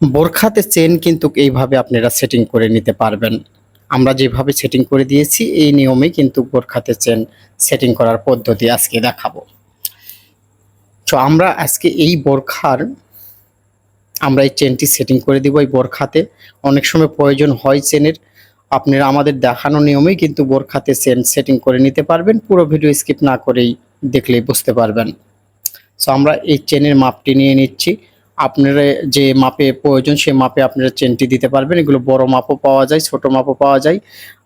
বোরখাতে chain কিন্তু এইভাবে আপনারা সেটিং করে নিতে পারবেন। আমরা যেভাবে সেটিং করে দিয়েছি, এই নিয়মে কিন্তু বোরখাতে চেন সেটিং করার পদ্ধতি আজকে দেখাবো। তো আমরা আজকে এই বোরখার, আমরা এই চেনটি সেটিং করে দিব এই বোরখাতে। অনেক সময় প্রয়োজন হয় চেনের। আপনারা আমাদের দেখানো নিয়মেই কিন্তু বোরখাতে চেন সেটিং করে নিতে পারবেন। পুরো ভিডিও স্কিপ না করেই দেখলেই বুঝতে পারবেন। সো আমরা এই চেনের মাপটি নিয়ে নিচ্ছি। আপনারা যে মাপে প্রয়োজন সেই মাপে আপনারা চেনটি দিতে পারবেন। এগুলো বড় মাপও পাওয়া যায়, ছোট মাপও পাওয়া যায়।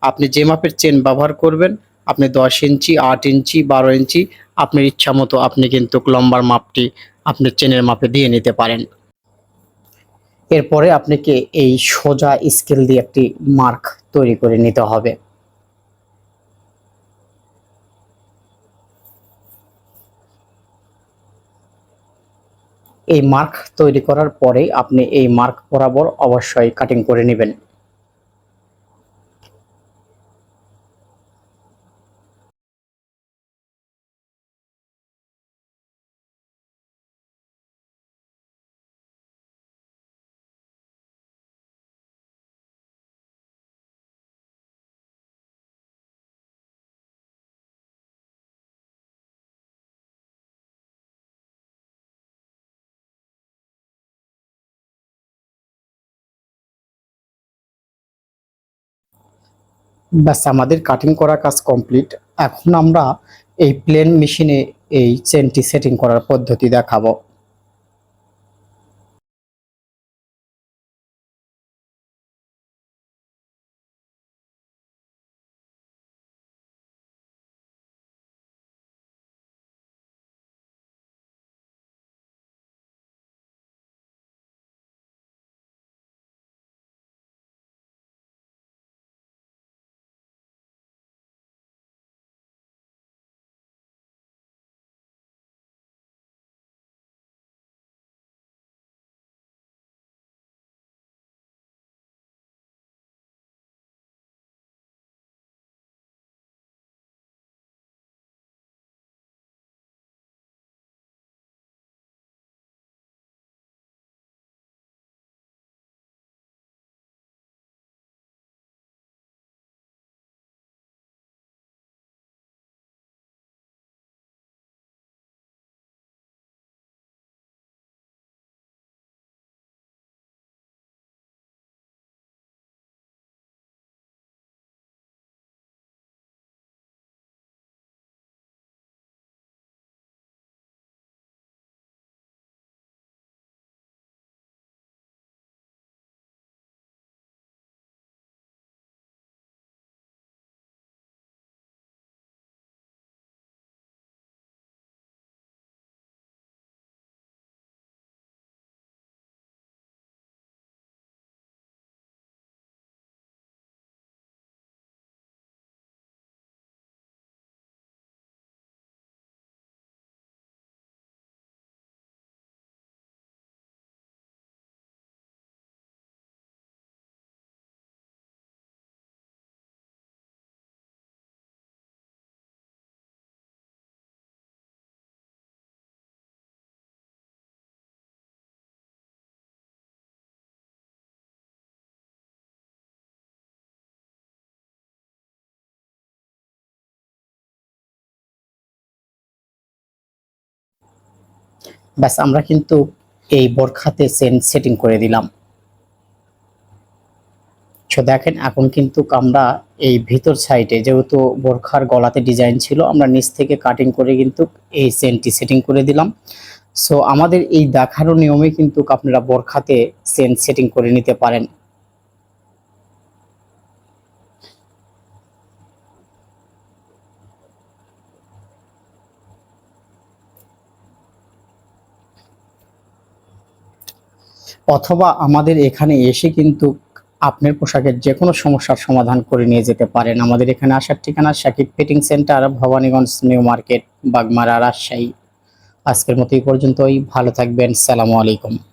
আপনি যে মাপের চেন ব্যবহার করবেন, আপনি দশ ইঞ্চি, আট ইঞ্চি, বারো ইঞ্চি, আপনার ইচ্ছা মতো আপনি কিন্তু লম্বার মাপটি আপনার চেনের মাপে দিয়ে নিতে পারেন। এরপরে আপনাকে এই সোজা স্কেল দিয়ে একটি মার্ক তৈরি করে নিতে হবে। এই মার্ক তৈরি করার পরে আপনি এই মার্ক বরাবর অবশ্যই কাটিং করে নেবেন। ব্যাস, আমাদের কাটিং করা কাজ কমপ্লিট এখন আমরা এই প্লেন মেশিনে এই চেনটি সেটিং করার পদ্ধতি দেখাবো। ব্যাস, আমরা কিন্তু এই বোরখাতে সেন সেটিং করে দিলাম। তো দেখেন, এখন কিন্তু আমরা এই ভিতর সাইডে যেহেতু বোরখার গলাতে ডিজাইন ছিল, আমরা নিচ থেকে কাটিং করে কিন্তু এই সেন্টটি সেটিং করে দিলাম। সো আমাদের এই দেখানো নিয়মে কিন্তু আপনারা বোরখাতে সেন্ট সেটিং করে নিতে পারেন। অথবা আমাদের এখানে এসে কিন্তু আপনার পোশাকের যে কোনো সমস্যার সমাধান করে নিয়ে যেতে পারেন। আমাদের এখানে আসার ঠিকানা Sakib fitting centre, Bhabaniganj, new market, Bagmara, Rajshahi. আজকের মতো এই পর্যন্তই। ভালো থাকবেন। সালামু আলাইকুম।